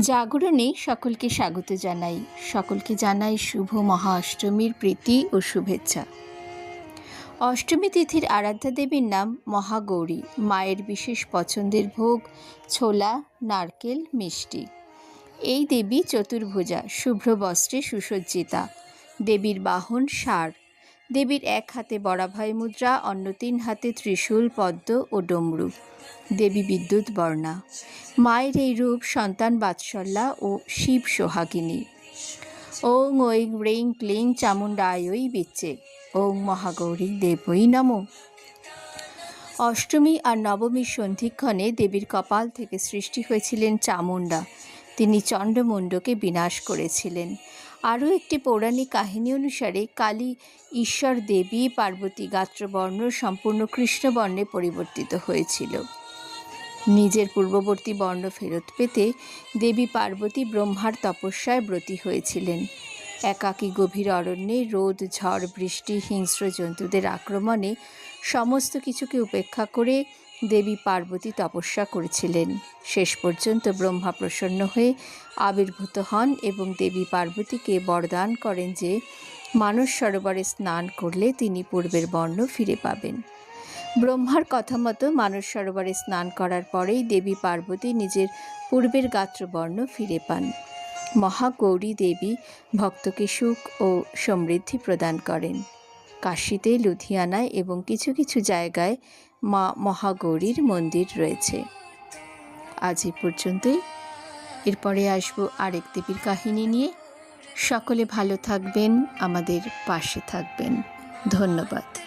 জাগরণে সকলকে স্বাগত জানাই। সকলকে জানাই শুভ মহা অষ্টমীর প্রীতি ও শুভেচ্ছা। অষ্টমী তিথির আরাধ্যা দেবীর নাম মহাগৌরী। মায়ের বিশেষ পছন্দের ভোগ ছোলা, নারকেল, মিষ্টি। এই দেবী চতুর্ভুজা, শুভ্র বস্ত্রে সুসজ্জিতা। দেবীর বাহন ষাঁড় দেবীর এক হাতে বরাভয় মুদ্রা, অন্য তিন হাতে ত্রিশূল, পদ্ম ও ডমরু দেবী বিদ্যুৎ বর্ণা। মায়ের এই রূপ সন্তান বাৎসল্যা ও শিব সোহাগিনী। ওং ঐং রিং ক্লিং চামুণ্ডায়ই বিচ্ছে ওং মহাগৌরী দেবই নম। অষ্টমী আর নবমীর সন্ধিক্ষণে দেবীর কপাল থেকে সৃষ্টি হয়েছিলেন চামুণ্ডা। তিনি চণ্ডমুণ্ডকে বিনাশ করেছিলেন। আরও একটি পৌরাণিক কাহিনী অনুসারে কালী ঈশ্বর দেবী পার্বতী গাত্রবর্ণ সম্পূর্ণ কৃষ্ণবর্ণে পরিবর্তিত হয়েছিল। নিজের পূর্ববর্তী বর্ণ ফেরত পেতে দেবী পার্বতী ব্রহ্মার তপস্যায় ব্রতী হয়েছিলেন। একাকী গভীর অরণ্যে রোদ, ঝড়, বৃষ্টি, হিংস্র জন্তুদের আক্রমণে সমস্ত কিছুকে উপেক্ষা করে দেবী পার্বতী তপস্যা করেছিলেন। শেষ পর্যন্ত ব্রহ্মা প্রসন্ন হয়ে আবির্ভূত হন এবং দেবী পার্বতীকে বরদান করেন যে, মানস সরোবরে স্নান করলে তিনি পূর্বের বর্ণ ফিরে পাবেন। ব্রহ্মার কথা মতো মানস সরোবরে স্নান করার পরেই দেবী পার্বতী নিজের পূর্বের গাত্রবর্ণ ফিরে পান। মহাগৌরী দেবী ভক্তকে সুখ ও সমৃদ্ধি প্রদান করেন। কাশীতে, লুধিয়ানায় এবং কিছু কিছু জায়গায় মা মহাগৌরীর মন্দির রয়েছে। আজ এই পর্যন্তই। এরপরে আসব আরেক দেবীর কাহিনী নিয়ে। সকলে ভালো থাকবেন, আমাদের পাশে থাকবেন। ধন্যবাদ।